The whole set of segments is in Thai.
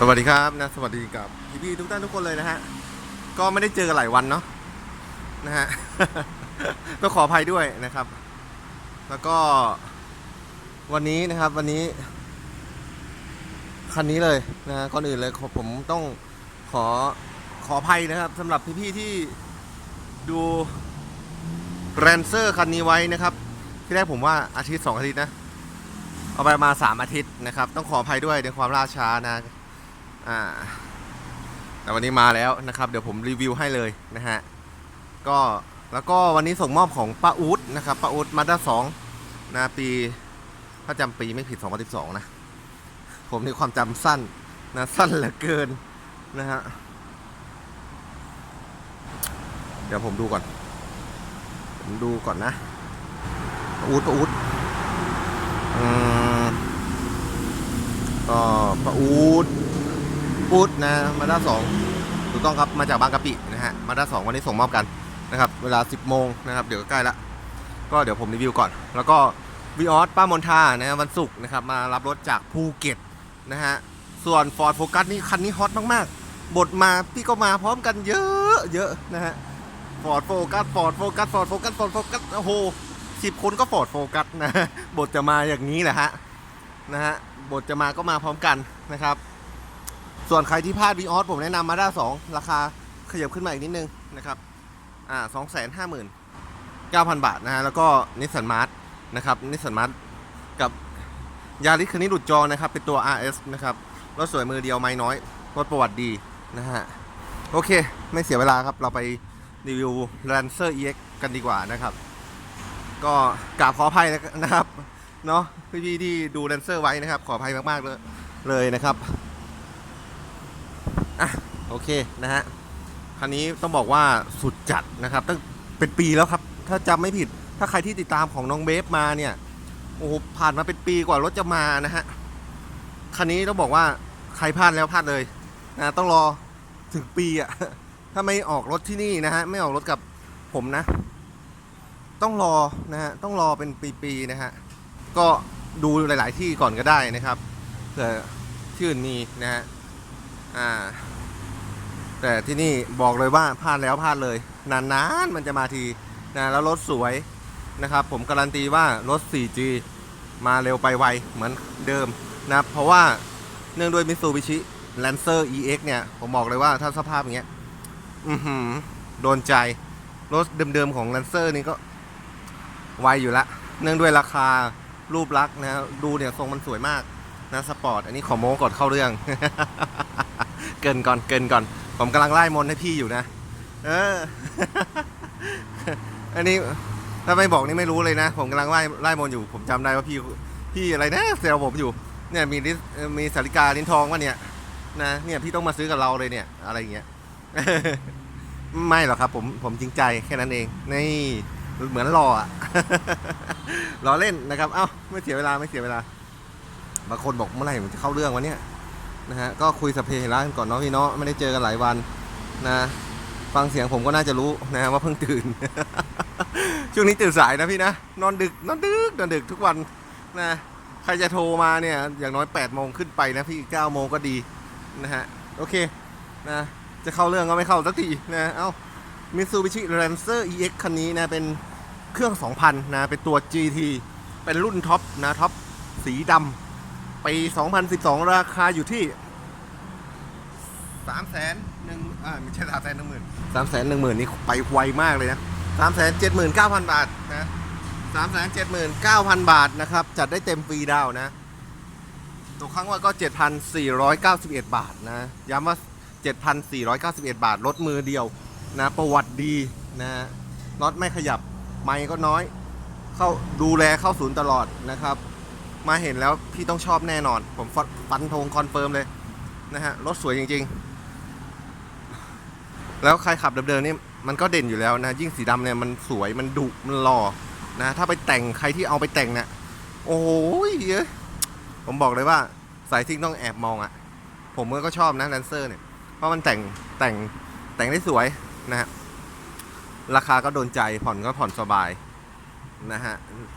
สวัสดีครับนะสวัสดีกับพี่พี่ๆทุกท่านทุกคนเลยนะฮะก็ไม่ได้เจอกันหลายวันเนาะนะฮะต้องขออภัยด้วยนะครับ แล้วก็ วันนี้นะครับ วันนี้ คันนี้เลยนะก่อนอื่นเลยผมต้องขอขออภัยนะครับสำหรับพี่ๆที่ดูแรนเซอร์คันนี้ไว้นะครับ ที่แรกผมว่าอาทิตย์สองอาทิตย์นะ เอาไปมาสามอาทิตย์นะครับ ต้องขออภัยด้วยในความล่าช้านะ อ่าแต่วันนี้มาแล้วนะครับ เดี๋ยวผมรีวิวให้เลยนะฮะก็แล้วก็วันนี้ส่งมอบของป้าอูดนะครับป้าอูดมาด้าสองนะปีถ้าจำปีไม่ผิด 2012 นะ ผมนี่ความจำสั้นนะสั้นเหลือเกินนะฮะเดี๋ยวผมดูก่อน ผมดูก่อนนะป้าอูดป้าอูดอืมก็ป้าอูด พูดนะมาด้าสองถูกต้องครับมาจากบางกะปินะฮะมาด้าสองวันนี้ส่งมอบกันนะครับเวลา 10 โมงนะครับเดี๋ยวใกล้ละก็เดี๋ยวผมรีวิวก่อน แล้วก็วีออสป้ามนทานะวันศุกร์นะครับมารับรถจากภูเก็ตนะฮะส่วน Ford Focus นี่คันนี้ฮอตมากๆ บทมาพี่ก็มาพร้อมกันเยอะเยอะนะฮะ Ford Focus Ford Focus Ford Focus Ford Focus โอ้โหสิบคนก็ Ford Focus นะบทจะมาอย่างนี้แหละฮะนะฮะบทจะมาก็มาพร้อมกันนะครับ ส่วนใครที่พลาดวีออสผมแนะนำมาด้าสองราคาขยับขึ้นมาอีกนิดนึงนะครับอ่าสองแสนห้าหมื่นเก้าพันบาทนะฮะแล้วก็นิสสันมาร์ทนะครับนิสสันมาร์ทกับยาริสคันนี้หลุดจอนะครับ เป็นตัว RS นะครับรถสวยมือเดียวไม่น้อยรถประวัติดีนะฮะโอเค ไม่เสียเวลาครับ เราไปรีวิว Lancer EX กันดีกว่านะครับ ก็กราบขออภัยนะครับเนาะพี่ๆที่ดู Lancer ไว้นะครับ ขออภัยมากๆเลยเลยนะครับ อะโอเคนะฮะคันนี้ต้องบอกว่าสุดจัดนะครับตั้งเป็นปีแล้วครับ ถ้าจำไม่ผิดถ้าใครที่ติดตามของน้องเบฟมาเนี่ยโอ้โหผ่านมาเป็นปีกว่ารถจะมานะฮะคันนี้ต้องบอกว่าใครพลาดแล้วพลาดเลยนะต้องรอถึงปีอะถ้าไม่ออกรถที่นี่นะฮะไม่ออกรถกับผมนะ ต้องรอนะฮะต้องรอเป็นปีๆนะฮะก็ดูหลาย ๆ ที่ก่อนก็ได้นะครับเผื่อที่อื่นมีนะฮะ อ่า แต่ที่นี่บอกเลยว่าพลาดแล้วพลาดเลย นานๆมันจะมาทีนะแล้วรถสวยนะครับ ผมการันตีว่ารถ 4G มาเร็วไปไวเหมือนเดิมนะเพราะว่าเนื่องด้วย Mitsubishi Lancer EX เนี่ย ผมบอกเลยว่าถ้าสภาพอย่างเงี้ยอือหือโดนใจ รถเดิมๆของ Lancer นี่ก็ไวอยู่ละ เนื่องด้วยราคารูปลักษณ์นะดูเนี่ยทรงมันสวยมากนะสปอร์ต อันนี้ขอโม้ก่อนเข้าเรื่อง เกินก่อนเกินก่อน ผมกำลังไล่มนให้พี่อยู่นะ เออ อันนี้ถ้าไม่บอกนี่ไม่รู้เลยนะ ผมกำลังไล่ไล่มนอยู่ ผมจำได้ว่าพี่พี่อะไรนะเซลผมอยู่ เนี่ยมีมีสาริกาลิ้นทองว่าเนี่ยนะเนี่ยพี่ต้องมาซื้อกับเราเลยเนี่ย อะไรอย่างเงี้ยไม่หรอกครับ ผมผมจริงใจแค่นั้นเอง นี่เหมือนรออะรอเล่นนะครับ เอ้าไม่เสียเวลาไม่เสียเวลาบางคนบอกเมื่อไหร่มันจะเข้าเรื่องวะเนี่ย นะฮะก็คุยสเพเหระกันก่อนเนาะพี่เนาะไม่ได้เจอกันหลายวันนะ ฟังเสียงผมก็น่าจะรู้นะฮะว่าเพิ่งตื่น ช่วงนี้ตื่นสายนะพี่นะนอนดึกนอนดึกนอนดึกทุกวันนะใครจะโทรมาเนี่ยอย่างน้อย8ปดโมงขึ้นไปนะพี่9ก้าโมงก็ดีนะฮะโอเคนะจะเข้าเรื่องก็ไม่เข้าสักทีนะเอ้า Mitsubishi Lancer EX คันนี้นะเป็นเครื่อง 2,000 นะ เป็นตัว GT เป็นรุ่นท็อปนะท็อปสีดำ ปี 2012 ราคาอยู่ที่3 0 0 0 0 0หนึ่งอ่าไม่ใช่สามแสนหนึ่งหมื่นสามแสนหนึ่งหมื่นนี่ไปไวมากเลยนะสามแสนเจ็ดหมื่นเก้าพันบาทนะสามแสนเจ็ดหมื่นเก้าพันบาทนะครับ จัดได้เต็มฟรีดาวน์นะตัวครั้งว่าก็เจ็ดพันสี่ร้อยเก้าสิบเอ็ดบาทนะ ย้ำว่าเจ็ดพันสี่ร้อยเก้าสิบเอ็ดบาท รถมือเดียวนะ ประวัติดีนะน็อตไม่ขยับ ไมค์ก็น้อย เข้าดูแลเข้าศูนย์ตลอดนะครับ มาเห็นแล้วพี่ต้องชอบแน่นอน ผมฟันฟันธงคอนเฟิร์มเลยนะฮะรถสวยจริง ๆ แล้วใครขับเดิมๆนี่มันก็เด่นอยู่แล้วนะ ยิ่งสีดำเนี่ยมันสวยมันดุมันหล่อนะถ้าไปแต่งใครที่เอาไปแต่งเนี่ยโอ้โหเอ้ยผมบอกเลยว่าสายซิ่งต้องแอบมองอะ่ะ ผมก็ชอบนะแลนเซอร์เนี่ยเพราะมันแต่งแต่งแต่งได้สวยนะฮะราคาก็โดนใจผ่อนก็ผ่อนสบายนะฮะ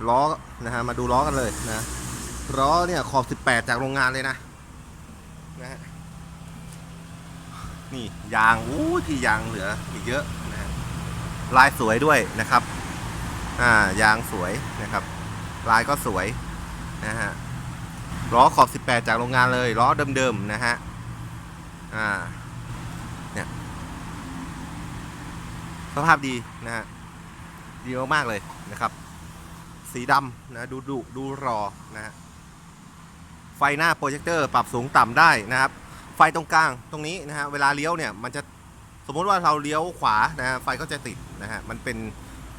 ล้อนะฮะมาดูล้อกันเลยนะ ล้อเนี่ยขอบ 18 จากโรงงานเลยนะนะฮะนี่ยางอู้ที่ยางเหลืออีกเยอะนะฮะลายสวยด้วยนะครับอ่ายางสวยนะครับ ลายก็สวยนะฮะล้อขอบ 18 จากโรงงานเลยล้อเดิมๆนะฮะอ่าเนี่ยสภาพดีนะฮะดีมากๆเลยนะครับ สีดำนะดูดุดูรอนะฮะ ไฟหน้าโปรเจคเตอร์ปรับสูงต่ำได้นะครับ ไฟตรงกลางตรงนี้นะฮะเวลาเลี้ยวเนี่ยมันจะสมมุติว่าเราเลี้ยวขวานะฮะไฟก็จะติดนะฮะมันเป็น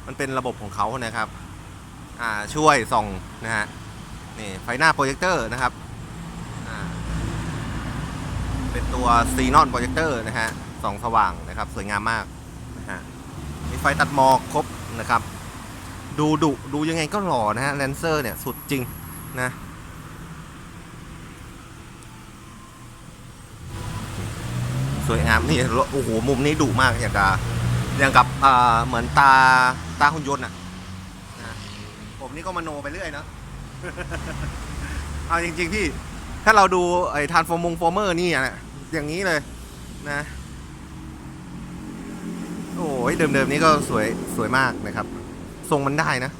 มันเป็นระบบของเขานะครับอ่าช่วยส่องนะฮะนี่ไฟหน้าโปรเจคเตอร์นะครับอ่าเป็นตัวซีนอนโปรเจคเตอร์นะฮะส่องสว่างนะครับสวยงามมากนะฮะมีไฟตัดหมอกครบนะครับ ดูดุดูยังไงก็หล่อนะฮะแลนเซอร์เนี่ยสุดจริงนะ วยงามนี่โอ้โหมุมนี้ดุมากอย่างกับอย่างกับเหมือนตาตาหุ่นยนต์อะผมนี่ก็มโนไปเรื่อยเนอะเอาจริงๆพี่ถ้าเราดูไอ้ทานฟอร์มงฟอร์เมอร์นี่อะอย่างนี้เลยนะโอ้ยเดิมๆนี้ก็สวยสวยมากนะครับ ทรงมันได้นะ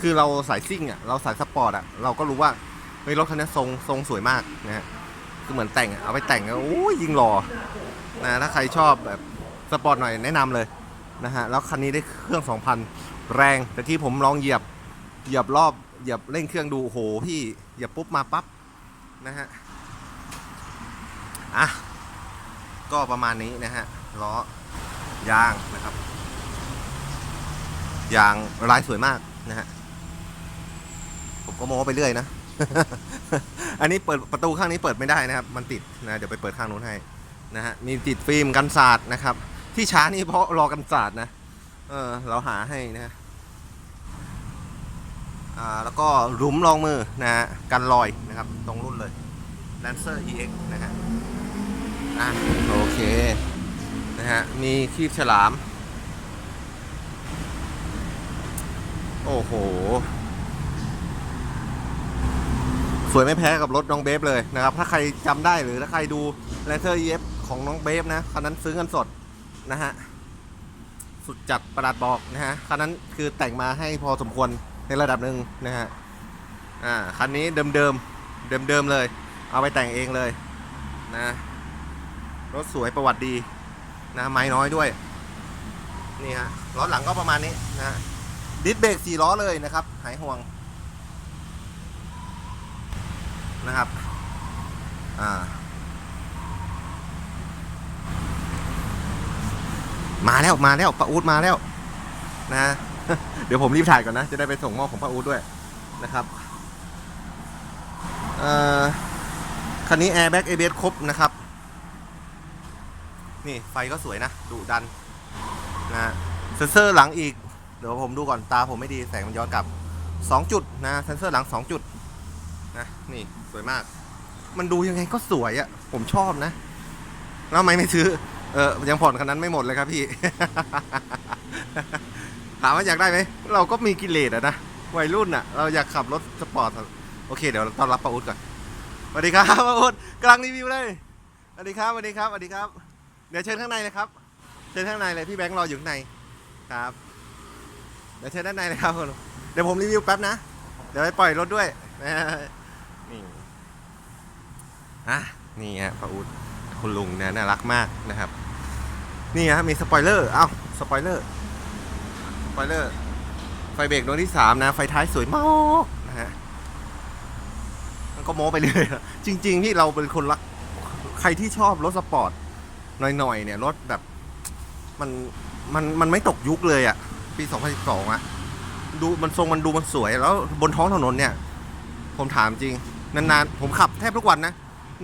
คือเราสายซิ่งอะ เราสายสปอร์ตอะ เราก็รู้ว่าเฮ้ยรถคันนี้ทรงทรงสวยมากนะฮะคือเหมือนแต่งเอาไปแต่งแล้วโอ้ยยิงหล่อ นะถ้าใครชอบแบบสปอร์ตหน่อยแนะนำเลยนะฮะแล้วคันนี้ได้เครื่อง 2,000 แรงแต่ที่ผมลองเหยียบเหยียบรอบเหยียบเร่งเครื่องดูโอ้โหพี่เหยียบปุ๊บมาปั๊บนะฮะอะก็ประมาณนี้นะฮะล้อยางนะครับยางลายสวยมากนะฮะผมก็โม้ไปเรื่อยนะ อันนี้เปิดประตูข้างนี้เปิดไม่ได้นะครับ มันติดนะ เดี๋ยวไปเปิดข้างนู้นให้ นะฮะมีติดฟิล์มกันศาสตร์นะครับ ที่ช้านี่เพราะรอกันศาสตร์นะเออเราหาให้นะฮะอ่าแล้วก็หลุมรองมือนะฮะกันรอยนะครับตรงรุ่นเลย Lancer EX นะฮะอะโอเคนะฮะมีคีบฉลาม โอ้โห สวยไม่แพ้กับรถน้องเบฟเลยนะครับ ถ้าใครจำได้หรือถ้าใครดู l a n c e r EF ของน้องเบฟนะคันนั้นซื้อเงินสดนะฮะสุดจัดประหลาดบอกนะฮะคันนั้นคือแต่งมาให้พอสมควรในระดับหนึ่งนะฮะอ่าคันนี้เดิมเดิมเดิมเดิมๆเลย เอาไปแต่งเองเลยนะรถสวยประวัติดีนะไม้น้อยด้วยนี่ฮะล้อหลังก็ประมาณนี้นะดิสเบรกสี่ล้อเลยนะครับ หายห่วงนะครับ อ่า มาแล้วมาแล้วป้าอูดมาแล้วนะ เดี๋ยวผมรีบถ่ายก่อนนะ จะได้ไปส่งมอบของป้าอูดด้วยนะครับเอ่อคันนี้ Airbag ABS ครบนะครับ นี่ไฟก็สวยนะดุดันนะเซนเซอร์หลังอีก เดี๋ยวผมดูก่อนตาผมไม่ดีแสงมันย้อนกลับ 2 จุดนะเซนเซอร์หลัง 2 จุดนะนี่สวยมาก มันดูยังไงก็สวยอะ่ะ ผมชอบนะ แล้วทำไมไม่ซื้อ เออยังผ่อนคันนั้นไม่หมดเลยครับพี่ ถามว่าอยากได้ไหม เราก็มีกิเลสอะนะ วัยรุ่นอะเราอยากขับรถสปอร์ต โอเคเดี๋ยวต้อนรับป้าอุ๊ดก่อนสวัสดีครับป้าอุ๊ดกำลังรีวิวเลยสวัสดีครับสวัสดีครับสวัสดีครับ เดี๋ยวเชิญข้างในเลยครับ เชิญข้างในเลยพี่แบงค์รออยู่ข้างในครับ เดี๋ยวเชิญด้านในเลยครับคุณเดี๋ยวผมรีวิวแป๊บนะ เดี๋ยวไปปล่อยรถด้วยนี่อะนี่ฮะป้าอุ๊ดคุณลุงเนี่ยน่ารักมากนะครับ นี่ฮะมีสปอยเลอร์เอ้าสปอยเลอร์สปอยเลอร์ไฟเบรกดวงที่สามนะ ไฟท้ายสวยมากนะฮะมันก็โม้ไปเลยอะจริง ๆ ที่เราเป็นคนรักใครที่ชอบรถสปอร์ตหน่อยๆเนี่ยรถแบบมันมันมันไม่ตกยุคเลยอะปี 2012อะดูมันทรงมันดูมันสวย แล้วบนท้องถนนเนี่ย ผมถามจริง นานๆ ผมขับแทบทุกวันนะ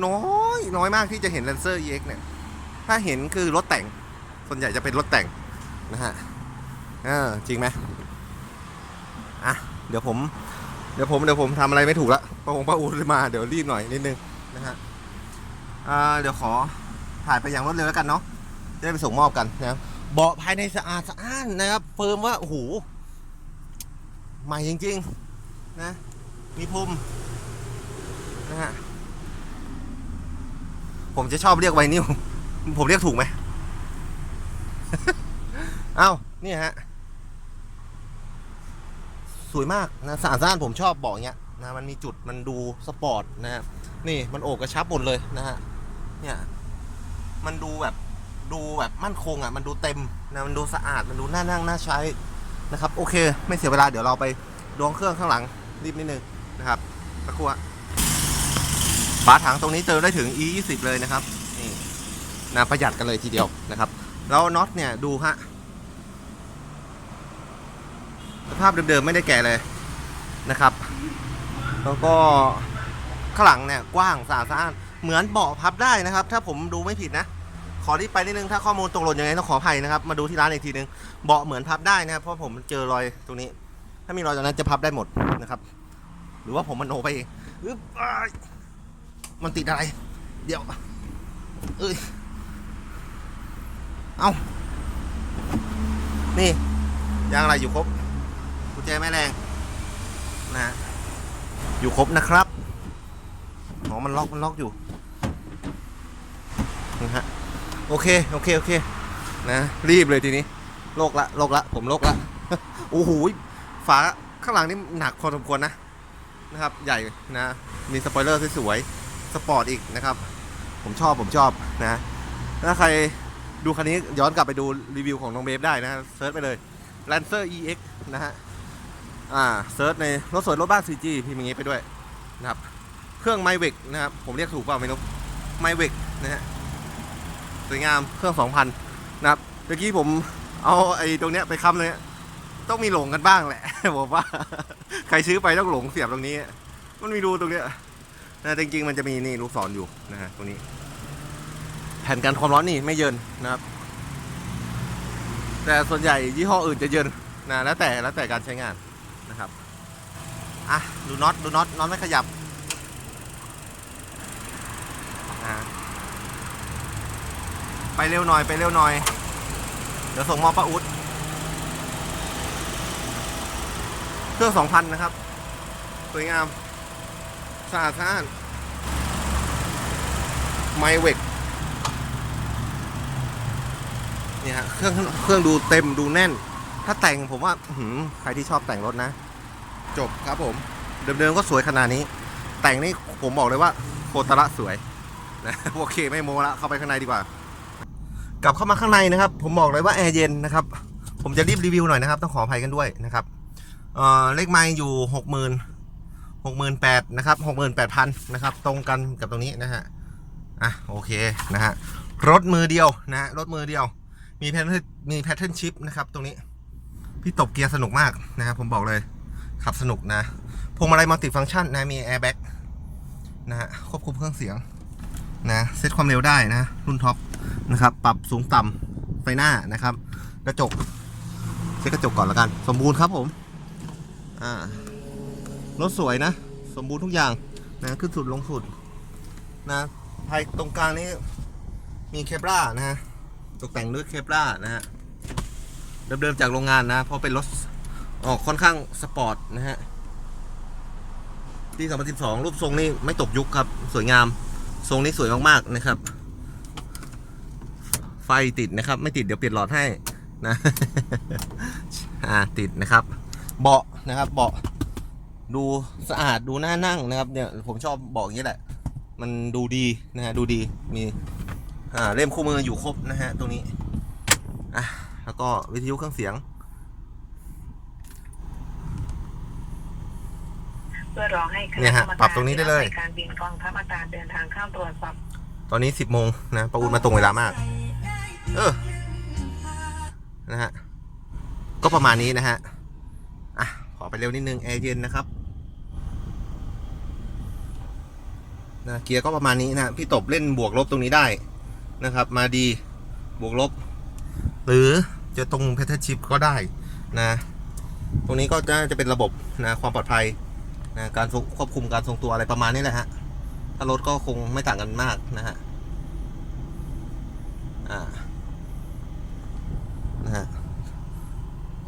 น้อย น้อยมากที่จะเห็น Lancer EX เนี่ย ถ้าเห็นคือรถแต่ง ส่วนใหญ่จะเป็นรถแต่งนะฮะเออจริงไหมอะเดี๋ยวผมเดี๋ยวผมเดี๋ยวผมทำอะไรไม่ถูกละป้าองป้าอูเลยมาเดี๋ยวรีบหน่อยนิดนึงนะฮะอ่าเดี๋ยวขอถ่ายไปอย่างรวดเร็วแล้วกันเนาะจะได้ไปส่งมอบกันนะครับเบาะภายในสะอาดสะอ้านนะครับเฟิร์มว่าโอ้โหใหม่จริงๆนะมีพรมนะฮะผมจะชอบเรียกไวนิวผมเรียกถูกไหม เอ้านี่ฮะ สวยมากนะสะอาดสานผมชอบบอกเนี้ยนะมันมีจุดมันดูสปอร์ตนะฮะนี่มันโอบกระชับหมดเลยนะฮะเนี่ยมันดูแบบดูแบบมั่นคงอะ มันดูเต็มนะมันดูสะอาดมันดูน่านั่งน่าใช้นะครับ โอเค ไม่เสียเวลาเดี๋ยวเราไปดวงเครื่องข้างหลังรีบนิดนึงนะครับสักครู่ฮะฝาถังตรงนี้เติมได้ถึง e 2 0เลยนะครับนี่นะประหยัดกันเลยทีเดียวนะครับ แล้วน็อตเนี่ยดูฮะ สภาพเดิมๆไม่ได้แก่เลยนะครับ แล้วก็ข้างหลังเนี่ยกว้างสะอาดสะอานเหมือนเบาะพับได้นะครับ ถ้าผมดูไม่ผิดนะ ขอรีบไปนิดนึงถ้าข้อมูลตกหล่นยังไงต้องขออภัยนะครับ มาดูที่ร้านอีกทีนึงเบาะเหมือนพับได้นะครับเพราะผมเจอรอยตรงนี้ ถ้ามีรอยตรงนั้นจะพับได้หมดนะครับ หรือว่าผมมันโนไปเองมันติดอะไร เดี๋ยว เอ้ยเอานี่ยางอะไรอยู่ครบ ญแจแม่แรงนะฮะอยู่ครบนะครับอ๋อมันล็อกมันล็อกอยู่นะฮะโอเคโอเคโอเคนะรีบเลยทีนี้โลกละโลกละผมโลกละโอ้โหฝาข้างหลังนี่หนักพอสมควรนะนะครับใหญ่นะมีสปอยเลอร์สวยๆสปอร์ตอีกนะครับ ผมชอบผมชอบนะถ้าใครดูคันนี้ย้อนกลับไปดูรีวิวของน้องเบฟได้นะเซิร์ชไปเลย Lancer EX นะฮะ อ่าเซิร์ชในรถสวยรถบ้าน 4G พิมพ์อย่างงี้ไปด้วยนะครับ เครื่องไมเวกนะครับ ผมเรียกถูกเปล่าไม่รู้ไมเวกนะฮะสวยงามเครื่อง 2,000 นะครับเมื่อกี้ผมเอาไอ้ตรงเนี้ยไปค้ำเลยต้องมีหลงกันบ้างแหละผมว่า ใครซื้อไปต้องหลงเสียบตรงนี้ มันมีรูตรงเนี้ยนะจริงๆมันจะมีนี่ลูกศรอยู่นะฮะตรงนี้ แผ่นกันความร้อนนี่ไม่เยินนะครับ แต่ส่วนใหญ่ยี่ห้ออื่นจะเยินนะแล้วแต่แล้วแต่การใช้งาน นะครับ อะ ดูน็อต ดูน็อต น็อตไม่ขยับไปเร็วหน่อย ไปเร็วหน่อย เดี๋ยวส่งมอบป้าอุดเครื่องสองพันนะครับ สวยงามสะอาดสะอานไมเวกเนี่ยฮะเครื่องเครื่องดูเต็มดูแน่น ถ้าแต่งผมว่าอื้อหือใครที่ชอบแต่งรถนะ จบครับผม เดิมๆก็สวยขนาดนี้ แต่งนี่ผมบอกเลยว่าโคตรละสวยนะโอเคไม่โมละเข้าไปข้างในดีกว่า กลับเข้ามาข้างในนะครับ ผมบอกเลยว่าแอร์เย็นนะครับ ผมจะรีบรีวิวหน่อยนะครับ ต้องขออภัยกันด้วยนะครับเอ่อเลขไม้อยู่หกหมื่นหกหมื่นแปดนะครับหกหมื่นแปดพันนะครับ ตรงกันกับตรงนี้นะฮะอะโอเคนะฮะรถมือเดียวนะฮะรถมือเดียว มีแพทเทิร์นมีแพทเทิร์นชิปนะครับ ตรงนี้ พี่ตบเกียร์สนุกมากนะครับผมบอกเลย ขับสนุกนะพวงมาลัยมัลติฟังก์ชันนะมีแอร์แบ็กนะฮะควบคุมเครื่องเสียงนะเซตความเร็วได้นะรุ่นท็อปนะครับปรับสูงต่ำไฟหน้านะครับกระจกเช็คกระจกก่อนละกัน สมบูรณ์ครับผมอ่ารถสวยนะ สมบูรณ์ทุกอย่างนะขึ้นสุดลงสุดนะภายตรงกลางนี้มีเคปล่านะฮะตกแต่งด้วยเคปล่านะฮะเดิมๆจากโรงงานนะเพราะเป็นรถ ออกค่อนข้างสปอร์ตนะฮะปี2012 รูปทรงนี่ไม่ตกยุคครับ สวยงาม ทรงนี้สวยมากๆนะครับ ไฟติดนะครับ ไม่ติดเดี๋ยวเปลี่ยนหลอดให้นะอ่าติดนะครับ เบาะนะครับ เบาะดูสะอาดดูน่านั่งนะครับ เนี่ยผมชอบเบาะอย่างนี้แหละ มันดูดีนะฮะดูดีมีอ่าเล่มคู่มืออยู่ครบนะฮะตรงนี้อะแล้วก็วิทยุเครื่องเสียง เพื่อรอให้คณะเนี่ยฮะกมกปรับตรงนี้ได้เลย การบินกองทัพอากาศเดินทางเข้าตรวจสอบ ตอนนี้สิบโมงนะประอุนมาตรงเวลามาก เออ นะฮะ ก็ประมาณนี้นะฮะ อะ ขอไปเร็วนิดนึงแอร์เย็นนะครับ นะเกียร์ก็ประมาณนี้นะพี่ตบเล่นบวกลบตรงนี้ได้นะครับ มาดีบวกลบ หรือจะตรงเพทชิปก็ได้นะ ตรงนี้ก็จะจะเป็นระบบนะความปลอดภัย นะการควบคุมการทรงตัวอะไรประมาณนี้แหละฮะ ถ้ารถก็คงไม่ต่างกันมากนะฮะ อ่า นะฮะ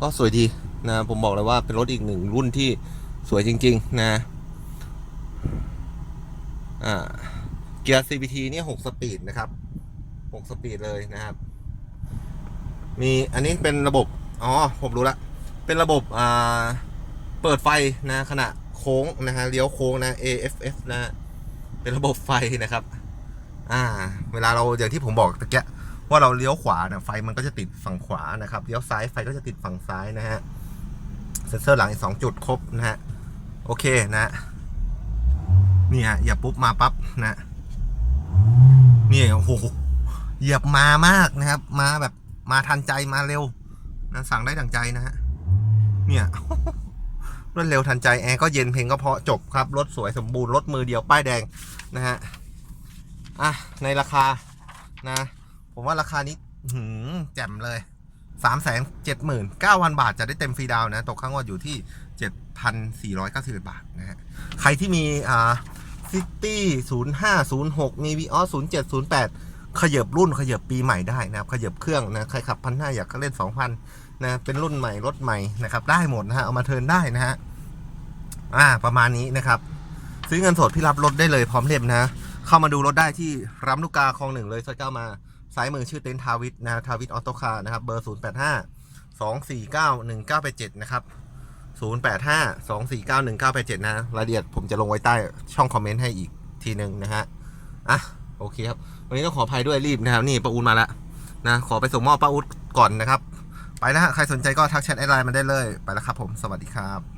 ก็สวยดีนะ ผมบอกเลยว่าเป็นรถอีกหนึ่งรุ่นที่สวยจริง ๆ นะ อ่า เกียร์ CVT นี่ย6สปีดนะครับ6สปีดเลยนะครับ มีอันนี้เป็นระบบ อ๋อ ผมรู้ละ เป็นระบบ อ่า เปิดไฟนะขณะ ค้งนะฮะเลี้ยวโค้งนะ AFF นะเป็นระบบไฟนะครับ อ่า เวลาเราอย่างที่ผมบอกตะเกียว่าเราเลี้ยวขวานะไฟมันก็จะติดฝั่งขวานะครับเลี้ยวซ้ายไฟก็จะติดฝั่งซ้ายนะฮะเซ็นเซอร์หลังอีกสองจุดครบนะฮะโอเคนะนี่ฮะเหยียบปุ๊บมาปั๊บนะนี่โอ้โหเหยียบมามากนะครับ มาแบบมาทันใจมาเร็วนะสั่งได้ดังใจนะฮะเนี่ย รวดเร็วทันใจแอร์ก็เย็นเพลงก็เพาะจบครับรถสวยสมบูรณ์รถมือเดียวป้ายแดงนะฮะอะในราคานะ ผมว่าราคานี้หือแจ่มเลยสามแสนเจ็ดหมื่นเก้าพันบาทจะได้เต็มฟรีดาวนะ ตกข้างว่าอยู่ที่เจ็ดพันสี่ร้อยเก้าสิบบาทนะฮะ ใครที่มีอ่าซิตี้ศูนย์ห้าศูนย์หกมีวีออศูนย์เจ็ดศูนย์แปดขยับรุ่นขยับปีใหม่ได้นะครับ ขยับเครื่องนะ ใครขับพันห้าอยากเล่นสองพั นะเป็นรุ่นใหม่รถใหม่นะครับ ได้หมดนะฮะเอามาเทิร์นได้นะฮะอ่า ประมาณนี้นะครับ ซื้อเงินสดพี่รับรถได้เลยพร้อมเล่มนะ เข้ามาดูรถได้ที่รำลูกกาคลองหนึ่งเลยซอยเก้ามาซ้ายมือชื่อเต็นทาวิทนะทาวิทออโตคาร์นะครับเบอร์0 8 5 2 4 9 1 9 8 7นะครับ0 8 5 2 4 9 1 9 8 7นะรายละเอียดผมจะลงไว้ใต้ช่องคอมเมนต์ให้อีกทีหนึ่งนะฮะอะโอเคครับ วันนี้ต้องขออภัยด้วยรีบนะครับ นี่ป้าอูดมาแล้วนะ ขอไปส่งมอบป้าอูดก่อนนะครับ นะฮะ ใครสนใจก็ทักแชทแอดไลน์มาได้เลย ไปแล้วครับผม สวัสดีครับ